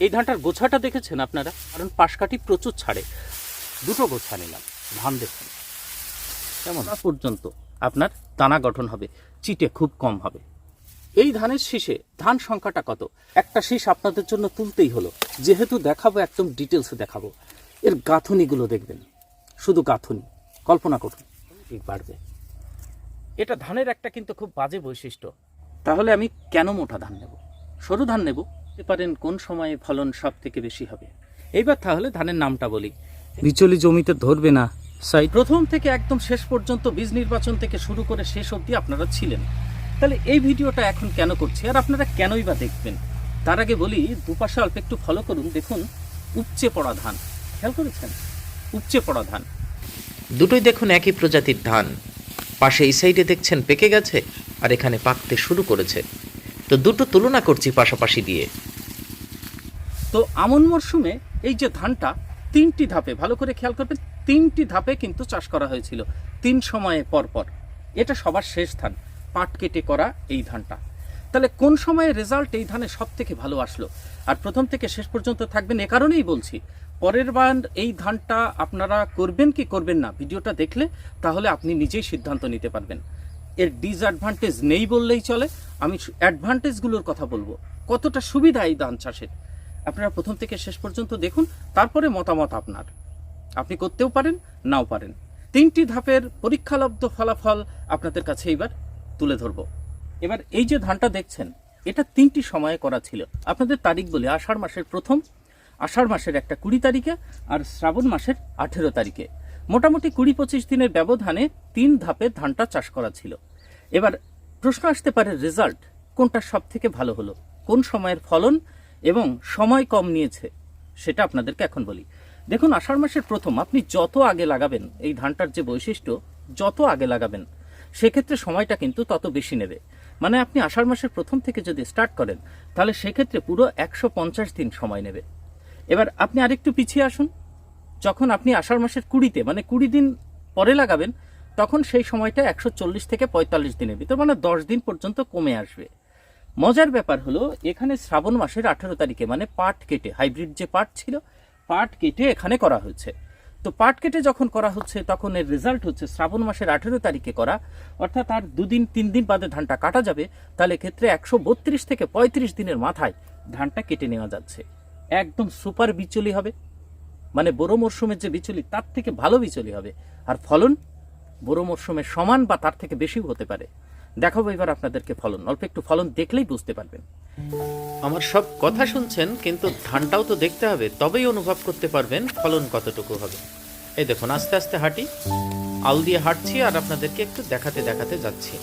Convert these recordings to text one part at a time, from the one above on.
এই ধানটার গোছাটা দেখেছেন আপনারা? কারণ পাশকাঠি প্রচুর ছাড়ে। দুটো গোছা নিলাম ধান দেখুন। কেমন? পর্যন্ত আপনার দানা গঠন হবে চিটে খুব কম হবে। এই ধানের শীষে ধান সংখ্যাটা কত? একটা শীষ আপনাদের জন্য তুলতেই হলো। যেহেতু দেখাবো একদম ডিটেলসে দেখাবো। এর গাঁথনিগুলো দেখবেন। শুধু গাঁথনি কল্পনা করুন। ঠিক বাড়বে। এটা ধানের একটা কিন্তু খুব বাজে বৈশিষ্ট্য। তাহলে আমি কেন মোটা ধান নেব? সরু ধান নেব? বলতে পারেন কোন সময়ে ফলন সব থেকে বেশি হবে। এইবার তাহলে ধানের নামটা বলি। বিচলি জমিতে ধরবে না সাই প্রথম থেকে একদম শেষ পর্যন্ত বীজ নির্বাচন থেকে শুরু করে শেষ অবধি আপনারা ছিলেন। তাহলে এই ভিডিওটা এখন কেন করছি আর আপনারা কেনই বা দেখবেন? তার আগে বলি দুপাশে অল্প একটু ফলো করুন দেখুন উপচে পড়া ধান। খেয়াল করেছেন? উপচে পড়া ধান। দুটোই দেখুন একই প্রজাতির ধান। পাশে এই সাইডে দেখছেন পেকে গেছে আর এখানে পাকতে শুরু করেছে। তো দুটো তুলনা করছি পাশাপাশি দিয়ে। তো আমন মরশুমে এই যে ধানটা, তিনটি ধাপে, ভালো করে খেয়াল করবেন, তিনটি ধাপে কিন্তু চাষ করা হয়েছিল, তিন সময়ে পর পর। এটা সবার শেষ ধান, পাট কেটে করা এই ধানটা। তাহলে কোন সময়ে রেজাল্ট এই ধানে সব থেকে ভালো আসলো? আর প্রথম থেকে শেষ পর্যন্ত থাকবেন এ কারণেই বলছি, পরের বার এই ধানটা আপনারা করবেন কি করবেন না, ভিডিওটা দেখলে তাহলে আপনি নিজেই সিদ্ধান্ত নিতে পারবেন। এর ডিসঅ্যাডভান্টেজ নেই বললেই চলে। আমি অ্যাডভান্টেজগুলোর কথা বলব। কতটা সুবিধা এই ধান চাষের? আপনারা প্রথম থেকে শেষ পর্যন্ত দেখুন, তারপরে মতামত আপনার। আপনি করতেও পারেন, নাও পারেন। তিনটি ধাপের পরীক্ষালব্ধ ফলাফল আপনাদের কাছে এবার তুলে ধরব। এবার এই যে ধানটা দেখছেন, এটা তিনটি সময়ে করা ছিল। আপনাদের তারিখ বলে, আষাঢ় মাসের প্রথম, আষাঢ় মাসের একটা কুড়ি তারিখে আর শ্রাবণ মাসের আঠেরো তারিখে। মোটামুটি কুড়ি পঁচিশ দিনের ব্যবধানে তিন ধাপে ধানটা চাষ করা ছিল। এবার প্রশ্ন আসতে পারে রেজাল্ট কোনটা সব থেকে ভালো হলো? কোন সময়ের ফলন এবং সময় কম নিয়েছে? সেটা আপনাদেরকে এখন বলি। দেখুন, আষাঢ় মাসের প্রথম আপনি যত আগে লাগাবেন, এই ধানটার যে বৈশিষ্ট্য, যত আগে লাগাবেন, সেক্ষেত্রে সময়টা কিন্তু তত বেশি নেবে। মানে আপনি আষাঢ় মাসের প্রথম থেকে যদি স্টার্ট করেন, তাহলে সেক্ষেত্রে পুরো একশো পঞ্চাশ দিন সময় নেবে। এবার আপনি আরেকটু পিছিয়ে আসুন। যখন আপনি আষাঢ় মাসের কুড়িতে মানে কুড়ি দিন পরে লাগাবেন, তখন সেই সময়টা একশো চল্লিশ থেকে পঁয়তাল্লিশ দিনের ভিতর মানে দশ দিন পর্যন্ত কমে আসবে। মজার ব্যাপার হলো, এখানে শ্রাবণ মাসের আঠেরো তারিখে মানে পাট কেটে, হাইব্রিড যে পাট ছিল, পাট কেটে এখানে করা হয়েছে। তো পাট কেটে যখন করা হচ্ছে, তখন এর রেজাল্ট হচ্ছে শ্রাবণ মাসের আঠেরো তারিখে করা, অর্থাৎ আর দুদিন, তিন দিন বাদে ধানটা কাটা যাবে, তাহলে ক্ষেত্রে একশো বত্রিশ থেকে পঁয়ত্রিশ দিনের মাথায় ধানটা কেটে নেওয়া যাচ্ছে। একদম সুপার বিচলি হবে। মানে বড় মরশুমের যে বিচলি, তার থেকে ভালো বিচলি হবে। আর ফলন বড় মরশুমের সমান বা তার থেকে বেশিও হতে পারে। দেখাবো এবার আপনাদেরকে ফলন। অল্প একটু ফলন দেখলেই বুঝতে পারবেন। আমার সব কথা শুনছেন, কিন্তু ধানটাও তো দেখতে হবে, তবেই অনুভব করতে পারবেন ফলন কতটুকু হবে। এই দেখুন, আস্তে আস্তে হাঁটি। আল দিয়ে হাঁটছি আর আপনাদেরকে একটু দেখাতে দেখাতে যাচ্ছি।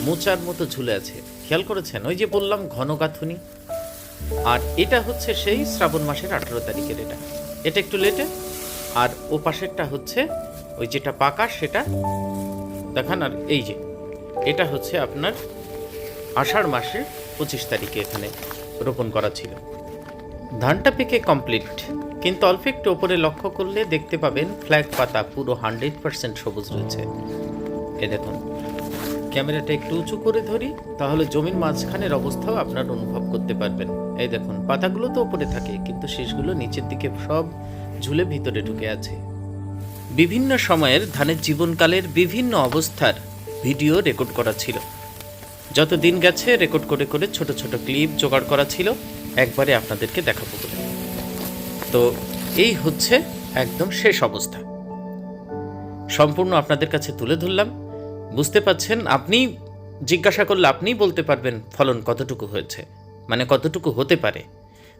মোচার মতো ঝুলে আছে। খেয়াল করেছেন? ওই যে বললাম, ঘন গাঁথুনি। আর এটা হচ্ছে সেই শ্রাবণ মাসের আঠেরো তারিখের এটা। এটা একটু লেটে। আর ও পাশেরটা হচ্ছে, ওই যেটা পাকা সেটা, দেখান আর এই যে, এটা হচ্ছে আপনার আষাঢ় মাসের পঁচিশ তারিখে এখানে রোপণ করা ছিল। ধানটা পেকে কমপ্লিট কিন্তু অল্প একটু ওপরে লক্ষ্য করলে দেখতে পাবেন, ফ্ল্যাগ পাতা পুরো হান্ড্রেড পার্সেন্ট সবুজ রয়েছে। এ দেখুন। ক্যামেরাটা একটু উঁচু করে ধরি, তাহলে জমির মাঝখানের অবস্থাও আপনার অনুভব করতে পারবেন। এই দেখুন, পাতাগুলো তো ওপরে থাকে, কিন্তু শেষগুলো নিচের দিকে সব ঝুলে ভিতরে ঢুকে আছে। বিভিন্ন সময়ের ধানের জীবনকালের বিভিন্ন অবস্থার ভিডিও রেকর্ড করা ছিল। যত দিন গেছে, রেকর্ড করে করে ছোট ছোট ক্লিপ জোগাড় করা ছিল। একবারে আপনাদেরকে দেখাবো বলে। তো এই হচ্ছে একদম শেষ অবস্থা। সম্পূর্ণ আপনাদের কাছে তুলে ধরলাম। বুঝতে পাচ্ছেন আপনি জিজ্ঞাসা করলে আপনিই বলতে পারবেন ফলন কতটুকু হয়েছে মানে কতটুকু হতে পারে।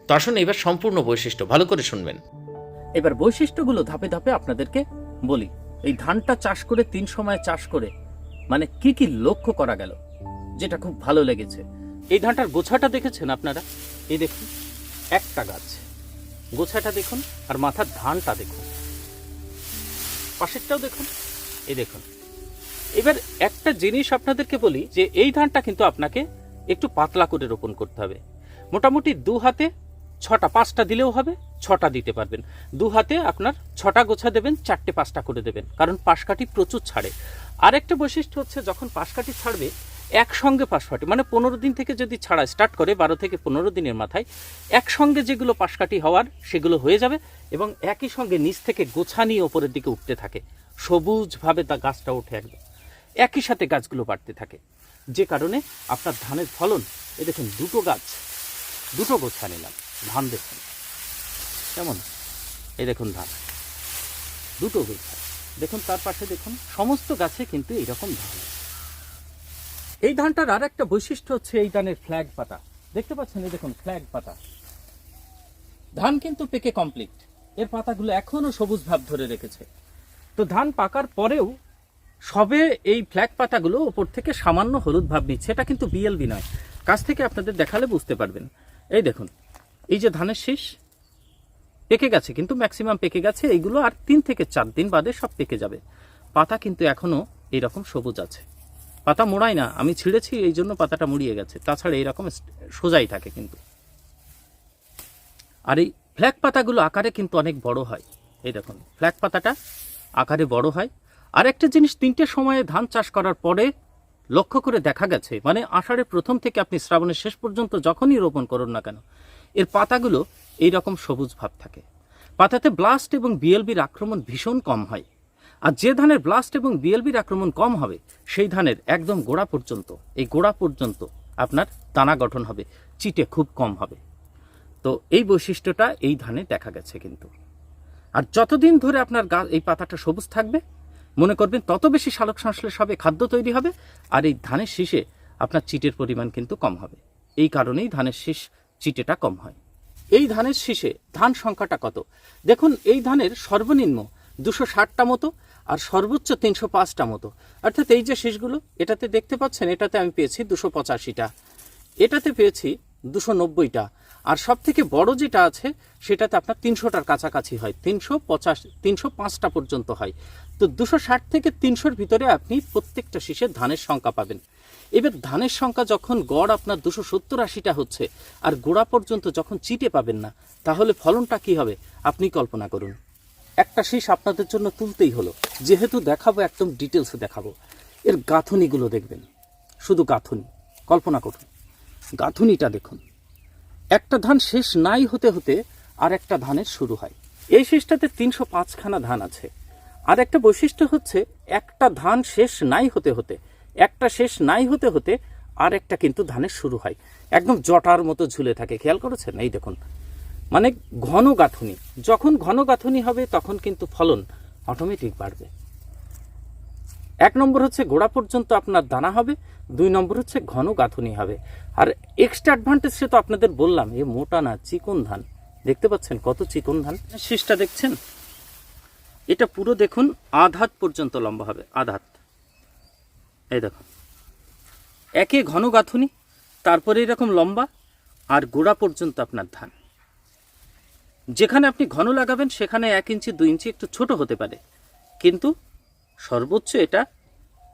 তো আসুন এবার সম্পূর্ণ বৈশিষ্ট্য ভালো করে শুনবেন। এবার বৈশিষ্ট্যগুলো ধাপে ধাপে আপনাদেরকে বলি। এই ধানটা চাষ করে তিন সময় চাষ করে মানে কি কি লক্ষ্য করা গেল, যেটা খুব ভালো লেগেছে। এই ধানটার গোছাটা দেখেছেন আপনারা? এই দেখুন, একটা গাছ। গোছাটা দেখুন আর মাথার ধানটা দেখুন। পাশেরটাও দেখুন, এই দেখুন। এবার একটা জিনিস আপনাদেরকে বলি যে এই ধানটা কিন্তু আপনাকে একটু পাতলা করে রোপণ করতে হবে। মোটামুটি দু হাতে ছটা, পাঁচটা দিলেও হবে, ছটা দিতে পারবেন। দু হাতে আপনার ছটা গোছা দেবেন, চারটে, পাঁচটা করে দেবেন, কারণ পাশকাঠি প্রচুর ছাড়ে। আরেকটা বৈশিষ্ট্য হচ্ছে যখন পাশকাঠি ছাড়বে, একসঙ্গে পাশ ফাটে মানে পনেরো দিন থেকে যদি ছাড়া স্টার্ট করে, বারো থেকে পনেরো দিনের মাথায়, একসঙ্গে যেগুলো পাশকাঠি হওয়ার, সেগুলো হয়ে যাবে এবং একই সঙ্গে নিচ থেকে গোছা নিয়ে ওপরের দিকে উঠতে থাকে। সবুজভাবে তা গাছটা ওঠে একদম। একই সাথে গাছগুলো বাড়তে থাকে। যে কারণে আপনার ধানের ফলন এই দেখুন, দুটো গাছ, দুটো গোছা নিলাম ধান দেখুন। কেমন? এই দেখুন ধান। দুটো গোছা দেখুন, তার পাশে দেখুন, সমস্ত গাছে কিন্তু এইরকম ধান। এই ধানটার আর একটা বৈশিষ্ট্য হচ্ছে এই ধানের ফ্ল্যাগ পাতা। দেখতে পাচ্ছেন? এই দেখুন, ফ্ল্যাগ পাতা। ধান কিন্তু পেকে কমপ্লিট এর পাতাগুলো এখনও সবুজ ভাব ধরে রেখেছে। তো ধান পাকার পরেও সবে এই ফ্ল্যাগ পাতাগুলো ওপর থেকে সামান্য হলুদ ভাব নিচ্ছে, এটা কিন্তু বিএলবি নয়। কাছ থেকে আপনাদের দেখালে বুঝতে পারবেন। এই দেখুন, এই যে ধানের শীষ, পেকে গেছে, কিন্তু ম্যাক্সিমাম পেকে গেছে, এইগুলো আর তিন থেকে চার দিন বাদে সব পেকে যাবে। পাতা কিন্তু এখনও এইরকম সবুজ আছে। পাতা মোড়াই না, আমি ছিঁড়েছি, এই জন্য পাতাটা মুড়িয়ে গেছে। তাছাড়া এইরকম সোজাই থাকে কিন্তু। আর এই ফ্ল্যাগ পাতাগুলো আকারে কিন্তু অনেক বড় হয়। এই দেখুন, ফ্ল্যাগ পাতাটা আকারে বড় হয়। আর একটা জিনিস, তিনটে সময়ে ধান চাষ করার পরে লক্ষ্য করে দেখা গেছে মানে আষাঢ়ের প্রথম থেকে আপনি শ্রাবণের শেষ পর্যন্ত যখনই রোপণ করুন না কেন, এর পাতাগুলো এই রকম সবুজ ভাব থাকে। পাতাতে ব্লাস্ট এবং বিএলবির আক্রমণ ভীষণ কম হয়। আর যে ধানের ব্লাস্ট এবং বিএলবির আক্রমণ কম হবে, সেই ধানের একদম গোড়া পর্যন্ত, এই গোড়া পর্যন্ত আপনার দানা গঠন হবে, চিটে খুব কম হবে। তো এই বৈশিষ্ট্যটা এই ধানে দেখা গেছে কিন্তু। আর যতদিন ধরে আপনার গা, এই পাতাটা সবুজ থাকবে মনে করবেন, তত বেশি সালোক সংশ্লেষ হবে, খাদ্য তৈরি হবে, আর এই ধানের শীষে আপনার চিটের পরিমাণ কিন্তু কম হবে। এই কারণেই ধানের শীষ চিটেটা কম হয়। এই ধানের শীষে ধান সংখ্যাটা কত? দেখুন, এই ধানের সর্বনিম্ন দুশো ষাটটা মতো, আর সর্বোচ্চ তিনশো পাঁচটা মতো। অর্থাৎ এই যে শীষগুলো, এটাতে দেখতে পাচ্ছেন, এটাতে আমি পেয়েছি দুশো পঁচাশিটা। এটাতে পেয়েছি দুশো নব্বইটা। আর সব থেকে বড় যেটা আছে, সেটাতে আপনার তিনশোটার কাছাকাছি হয়। তিনশো পঁচাশ, তিনশো পাঁচটা পর্যন্ত হয়। তো দুশো ষাট থেকে তিনশোর ভিতরে আপনি প্রত্যেকটা শীষে ধানের সংখ্যা পাবেন। এবার ধানের সংখ্যা যখন গড় আপনার দুশো সত্তর আশিটা হচ্ছে, আর গোড়া পর্যন্ত যখন চিটে পাবেন না, তাহলে ফলনটা কি হবে? আপনি কল্পনা করুন। একটা শীষ আপনাদের জন্য তুলতেই হলো। যেহেতু দেখাবো, একদম ডিটেলসে দেখাবো। এর গাঁথনিগুলো দেখবেন। শুধু গাঁথনি। কল্পনা করুন। গাঁথনিটা দেখুন। একটা ধান শেষ নাই হতে হতে আর একটা ধানের শুরু হয়। এই শেষটাতে তিনশো পাঁচখানা ধান আছে। আর একটা বৈশিষ্ট্য হচ্ছে, একটা ধান শেষ নাই হতে হতে, একটা শেষ নাই হতে হতে আর একটা কিন্তু ধানের শুরু হয়। একদম জটার মতো ঝুলে থাকে, খেয়াল করেছেন? এই দেখুন। মানে ঘন গাঁথনি যখন ঘন গাঁথনি হবে তখন কিন্তু ফলন অটোমেটিক বাড়বে। এক নম্বর হচ্ছে গোড়া পর্যন্ত আপনার দানা হবে, দুই নম্বর হচ্ছে ঘন গাঁথনি হবে। আর এক্সট্রা অ্যাডভান্টেজ সে তো আপনাদের বললাম, এ মোটা না, চিকন ধান। দেখতে পাচ্ছেন কত চিকন ধান? শীষটা দেখছেন? এটা পুরো দেখুন আধাত পর্যন্ত লম্বা হবে আধাত এই দেখুন। একে ঘন গাঁথনি, তারপরে এরকম লম্বা, আর গোড়া পর্যন্ত আপনার ধান। যেখানে আপনি ঘন লাগাবেন, সেখানে এক ইঞ্চি, দুই ইঞ্চি একটু ছোট হতে পারে। কিন্তু সর্বোচ্চ এটা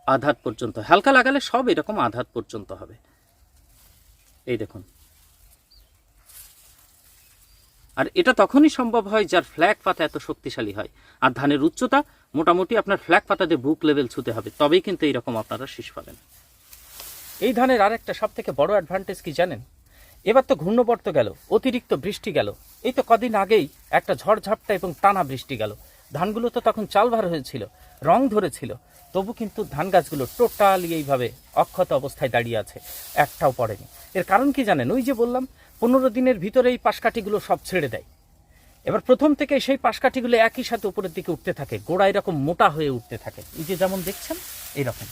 আধাত পর্যন্ত। হালকা লাগালে সব এরকম আধাত পর্যন্ত হবে। এই দেখুন। আর এটা তখনই সম্ভব হয় যার ফ্ল্যাগ পাতা এত শক্তিশালী হয়। আর ধানের উচ্চতা, মোটামুটি আপনার ফ্ল্যাগ পাতাতে বুক লেভেল ছুতে হবে, তবেই কিন্তু এইরকম আপনারা শীষ পাবেন। এই ধানের আরেকটা সব থেকে বড় অ্যাডভান্টেজ কি জানেন? এবার তো ঘূর্ণবর্ত গেল, অতিরিক্ত বৃষ্টি গেল। এই তো কদিন আগেই একটা ঝড়ঝাপটা এবং টানা বৃষ্টি গেল। ধানগুলো তো তখন চালভার হয়েছিল, রং ধরেছিল, তবু কিন্তু ধান গাছগুলো টোটালি এইভাবে অক্ষত অবস্থায় দাঁড়িয়ে আছে, একটাও পড়েনি। এর কারণ কি জানেন? ওই যে বললাম, পনেরো দিনের ভিতরে এই পাশকাঠিগুলো সব ছেড়ে দেয়। এবার প্রথম থেকে সেই পাশকাঠিগুলো একই সাথে উপরের দিকে উঠতে থাকে গোড়া এরকম মোটা হয়ে উঠতে থাকে। এই যে যেমন দেখছেন, এইরকম।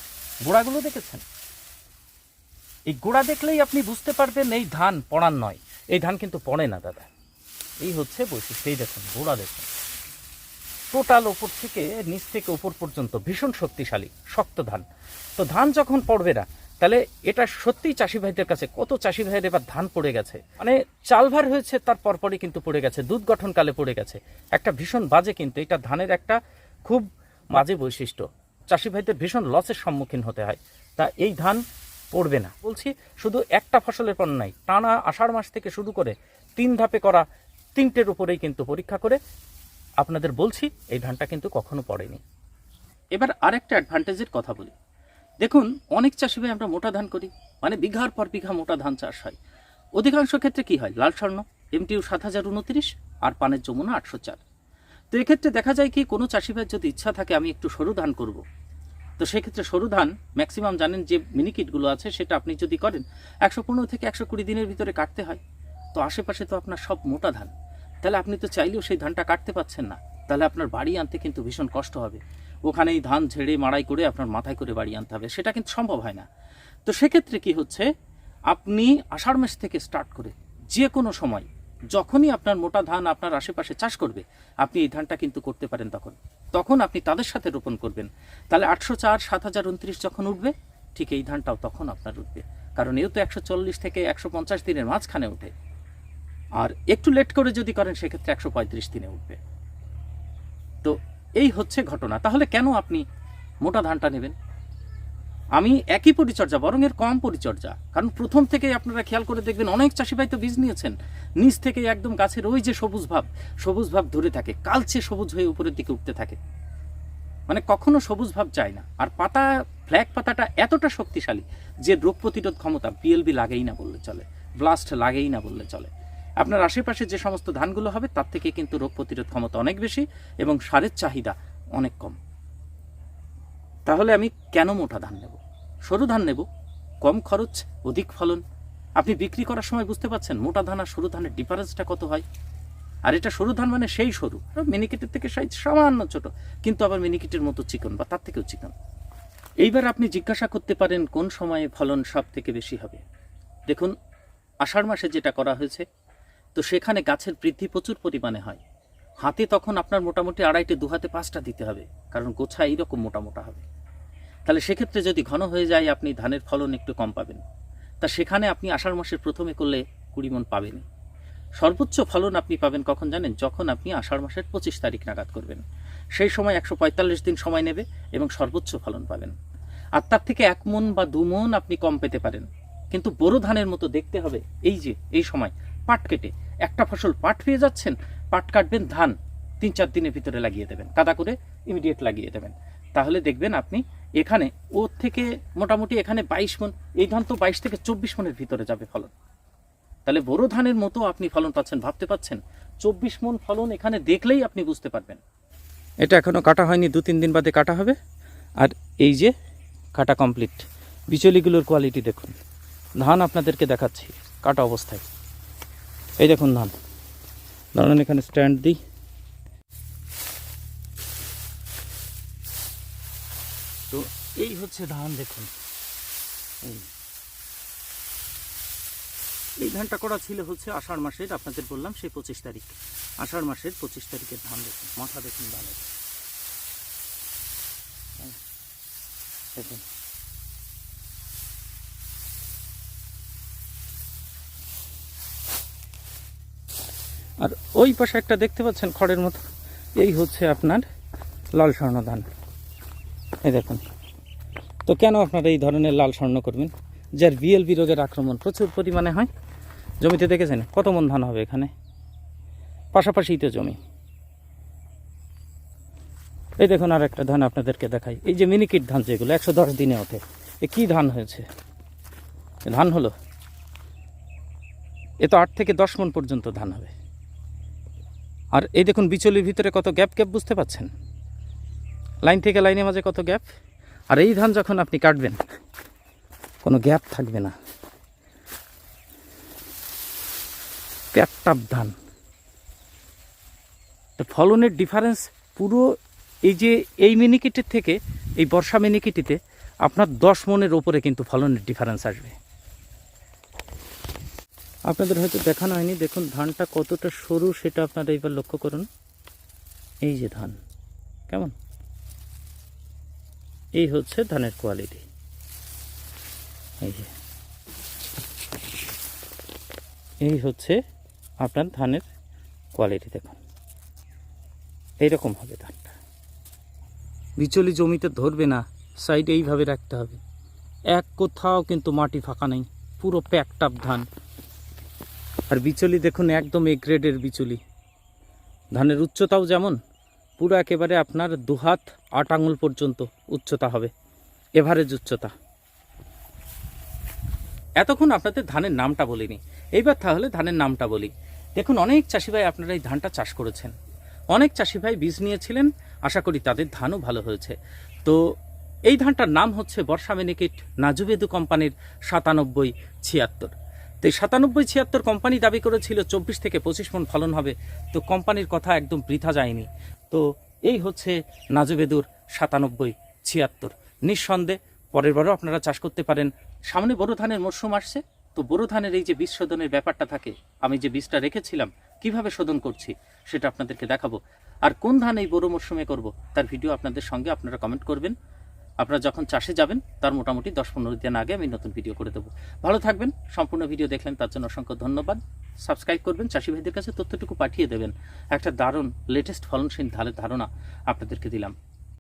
গোড়াগুলো দেখেছেন? এই গোড়া দেখলেই আপনি বুঝতে পারবেন এই ধান পড়ার নয়। এই ধান কিন্তু পড়ে না, দাদা। এই হচ্ছে বৈশিষ্ট্য। এই দেখুন, গোড়া দেখুন। টোটাল ওপর থেকে, নিচ থেকে ওপর পর্যন্ত ভীষণ শক্তিশালী, শক্ত ধান। তো ধান যখন পড়বে না, তাহলে এটা সত্যিই চাষি ভাইদের কাছে কত চাষি ভাইয়ের এবার ধান পড়ে গেছে? মানে চালভার হয়েছে, তার পরপরই কিন্তু পড়ে গেছে, দুধ গঠনকালে পড়ে গেছে। একটা ভীষণ বাজে কিন্তু এটা ধানের একটা খুব বাজে বৈশিষ্ট্য। চাষি ভাইদের ভীষণ লসের সম্মুখীন হতে হয়। তা এই ধান পড়বে না। বলছি, শুধু একটা ফসলের পর নাই, টানা আষাঢ় মাস থেকে শুরু করে তিন ধাপে করা তিনটের উপরেই কিন্তু পরীক্ষা করে আপনাদের বলছি, এই ধানটা কিন্তু কখনো পড়েনি। এবার আরেকটা অ্যাডভান্টেজের কথা বলি। দেখুন, অনেক চাষি ভাই আমরা মোটা ধান করি মানে বিঘার পর বিঘা মোটা ধান চাষ হয়। অধিকাংশ ক্ষেত্রে কি হয়? লাল স্বর্ণ এমটিউ সাত হাজার উনত্রিশ আর পানের যমুনা আটশো চার। তো এক্ষেত্রে দেখা যায় কি, কোনো চাষি ভাইয়ের যদি ইচ্ছা থাকে, আমি একটু সরু ধান করব। তো সেক্ষেত্রে সরু ধান ম্যাক্সিমাম জানেন যে মিনিকিটগুলো আছে, সেটা আপনি যদি করেন, একশো পনেরো থেকে একশো কুড়ি দিনের ভিতরে কাটতে হয়। তো আশেপাশে তো আপনার সব মোটা ধান। তাহলে আপনি তো চাইলেও সেই ধানটা কাটতে পাচ্ছেন না। তাহলে আপনার বাড়ি আনতে কিন্তু ভীষণ কষ্ট হবে। ওখানেই ধান ঝেড়ে মাড়াই করে আপনার মাথায় করে বাড়ি আনতে হবে। সেটা কিন্তু সম্ভব হয় না। তো সেক্ষেত্রে কি হচ্ছে? আপনি আষাঢ় মাস থেকে স্টার্ট করে যে কোনো সময়, যখনই আপনার মোটা ধান আপনার আশেপাশে চাষ করবে, আপনি এই ধানটা কিন্তু করতে পারেন তখন। তখন আপনি তাদের সাথে রোপণ করবেন। তাহলে আটশো চার, সাত হাজার উনত্রিশ যখন উঠবে, ঠিক এই ধানটাও তখন আপনার উঠবে। কারণ এও তো একশো চল্লিশ থেকে একশো পঞ্চাশ দিনের মাঝখানে ওঠে। আর একটু লেট করে যদি করেন, সেক্ষেত্রে একশো পঁয়ত্রিশ দিনে উঠবে। তো এই হচ্ছে ঘটনা। তাহলে কেন আপনি মোটা ধানটা নেবেন? আমি একই পরিচর্যা, বরং এর কম পরিচর্যা। কারণ প্রথম থেকে আপনারা খেয়াল করে দেখবেন, অনেক চাষি ভাই তো বীজ নিয়েছেন। নিচ থেকে একদম গাছের ওই যে সবুজ ভাব সবুজ ভাব ধরে থাকে, কালচে সবুজ হয়ে উপরের দিকে উঠতে থাকে। মানে কখনো সবুজ ভাব যায় না। আর পাতা, ফ্ল্যাগ পাতাটা এতটা শক্তিশালী যে রোগ প্রতিরোধ ক্ষমতা বিএলবি লাগেই না বললে চলে, ব্লাস্ট লাগেই না বললে চলে। আপনার আশেপাশে যে সমস্ত ধানগুলো হবে, তার থেকে কিন্তু রোগ প্রতিরোধ ক্ষমতা অনেক বেশি এবং সারের চাহিদা অনেক কম। তাহলে আমি কেন মোটা ধান নেব? সরু ধান নেব? কম খরচ? অধিক ফলন? আপনি বিক্রি করার সময় বুঝতে পারছেন মোটা ধান আর সরু ধানের ডিফারেন্সটা কত হয়? আর এটা সরু ধান মানে সেই সরু। মিনিকেটের থেকে সাইজ সামান্য ছোট, কিন্তু আবার মিনিকেটের মতো চিকন বা তার থেকেও চিকন। এইবার আপনি জিজ্ঞাসা করতে পারেন কোন সময়ে ফলন সব থেকে বেশি হবে। দেখুন, আষাঢ় মাসে যেটা করা হয়েছে তো সেখানে গাছের বৃদ্ধি প্রচুর পরিমাণে হয়। হাতে তখন আপনার মোটামুটি আড়াইটে দু হাতে পাঁচটা দিতে হবে, কারণ গোছা এইরকম মোটা মোটা হবে। তাহলে সেক্ষেত্রে যদি ঘন হয়ে যায়, আপনি ধানের ফলন একটু কম পাবেন। তা সেখানে আপনি আষাঢ় মাসের প্রথমে করলে কুড়ি মন পাবেন সর্বোচ্চ ফলন আপনি পাবেন কখন জানেন? যখন আপনি আষাঢ় মাসের পঁচিশ তারিখ নাগাদ করবেন। সেই সময় একশো পঁয়তাল্লিশ দিন সময় নেবে এবং সর্বোচ্চ ফলন পাবেন। আর তার থেকে এক মন বা দু মন আপনি কম পেতে পারেন। কিন্তু বোরো ধানের মতো দেখতে হবে। এই যে, এই সময় পাট কেটে একটা ফসল পাট পেয়ে যাচ্ছেন, পাট কাটবেন ধান। তিন চার দিনের ভিতরে লাগিয়ে দেবেন, কাদা করে ইমিডিয়েট লাগিয়ে দেবেন। তাহলে দেখবেন আপনি এখানে ওর থেকে মোটামুটি এখানে বাইশ মন, এই ধান তো বাইশ থেকে চব্বিশ মনের ভিতরে যাবে ফলন। তাহলে বোরো ধানের মতো আপনি ফলন পাচ্ছেন, ভাবতে পাচ্ছেন, চব্বিশ মন ফলন এখানে দেখলেই আপনি বুঝতে পারবেন। এটা এখনও কাটা হয়নি, দু তিন দিন বাদে কাটা হবে। আর এই যে কাটা কমপ্লিট, বিচলিগুলোর কোয়ালিটি দেখুন। ধান আপনাদেরকে দেখাচ্ছি, কাটা অবস্থায়। এই দেখুন ধান। দাঁড়ান, এখানে স্ট্যান্ড দিই। তো এই হচ্ছে ধান, দেখুন। এই। ধানটা করা ছিল হচ্ছে আষাঢ় মাসের, আপনাদের বললাম সেই পঁচিশ তারিখ। আষাঢ় মাসের পঁচিশ তারিখের ধান, দেখুন, মাথা দেখুন ধানের। দেখুন আর ওই পাশে একটা দেখতে পাচ্ছেন খড়ের মতো। এই হচ্ছে আপনার লাল স্বর্ণ ধান এই দেখুন। তো কেন আপনারা এই ধরনের লাল স্বর্ণ করবেন? যার বিএলবি রোগের আক্রমণ প্রচুর পরিমাণে হয়। জমিতে দেখেছেন? কত মন ধান হবে এখানে? পাশাপাশিই তো জমি। এই দেখুন আর একটা ধান আপনাদেরকে দেখাই। এই যে মিনিকিট ধান যেগুলো, একশো দশ দিনে ওঠে। এ কী ধান হয়েছে? ধান হলো? এ তো আট থেকে দশ মন পর্যন্ত ধান হবে। আর এই দেখুন বিচলির ভিতরে কত গ্যাপ গ্যাপ বুঝতে পাচ্ছেন? লাইন থেকে লাইনের মাঝে কত গ্যাপ? আর এই ধান যখন আপনি কাটবেন, কোনো গ্যাপ থাকবে না। প্যাকটাপ ধান। তো ফলনের ডিফারেন্স পুরো এই যে এই মিনিকিটের থেকে, এই বর্ষা মিনিকিটিতে আপনার দশ মনের ওপরে কিন্তু ফলনের ডিফারেন্স আসবে। আপনাদের হয়তো দেখানো হয়নি। দেখুন, ধানটা কতটা সরু সেটা আপনারা এবার লক্ষ্য করুন। এই যে ধান, কেমন? এই হচ্ছে ধানের কোয়ালিটি। এই যে, এই হচ্ছে আপনার ধানের কোয়ালিটি, দেখুন। এইরকম হবে ধানটা। বিচলি জমিতে ধরবে না, সাইড এইভাবে রাখতে হবে। এক কোথাও কিন্তু মাটি ফাঁকা নেই, পুরো প্যাকটাপ ধান। আর বিচলি দেখুন, একদম এ গ্রেডের বিচলি। ধানের উচ্চতাও যেমন, পুরো একেবারে আপনার দুহাত আট আঙুল পর্যন্ত উচ্চতা হবে, এভারেজ উচ্চতা। এতক্ষণ আপনাদের ধানের নামটা বলিনি। এইবার তাহলে ধানের নামটা বলি। দেখুন, অনেক চাষি ভাই আপনারা এই ধানটা চাষ করেছেন। অনেক চাষি ভাই বীজ নিয়েছিলেন, আশা করি তাদের ধানও ভালো হয়েছে। তো এই ধানটার নাম হচ্ছে বর্ষা মিনিকিট নাজুবেদু কোম্পানির সাতানব্বই ছিয়াত্তর। তো এই সাতানব্বই ছিয়াত্তর কোম্পানি দাবি করেছিল চব্বিশ থেকে পঁচিশ মন ফলন হবে। তো কোম্পানির কথা একদম বৃথা যায়নি। তো এই হচ্ছে নাজুবেদুর সাতানব্বই ছিয়াত্তর। নিঃসন্দেহে পরের বারও আপনারা চাষ করতে পারেন। সামনে বড় ধানের মরশুম আসছে। তো বড় ধানের এই যে বীজ শোধনের ব্যাপারটা থাকে, আমি যে বীজটা রেখেছিলাম, কীভাবে শোধন করছি সেটা আপনাদেরকে দেখাবো। আর কোন ধান এই বড় মরশুমে করব, তার ভিডিও আপনাদের সঙ্গে আপনারা কমেন্ট করবেন। আপনারা যখন চাষে যাবেন, তার মোটামুটি দশ পনেরো দিন আগে আমি নতুন ভিডিও করে দেবো। ভালো থাকবেন, সম্পূর্ণ ভিডিও দেখলেন, তার জন্য অসংখ্য ধন্যবাদ। সাবস্ক্রাইব করবেন, চাষি ভাইদের কাছে তথ্যটুকু পাঠিয়ে দেবেন। একটা দারুণ লেটেস্ট ফলনশীল ধারণা আপনাদেরকে দিলাম।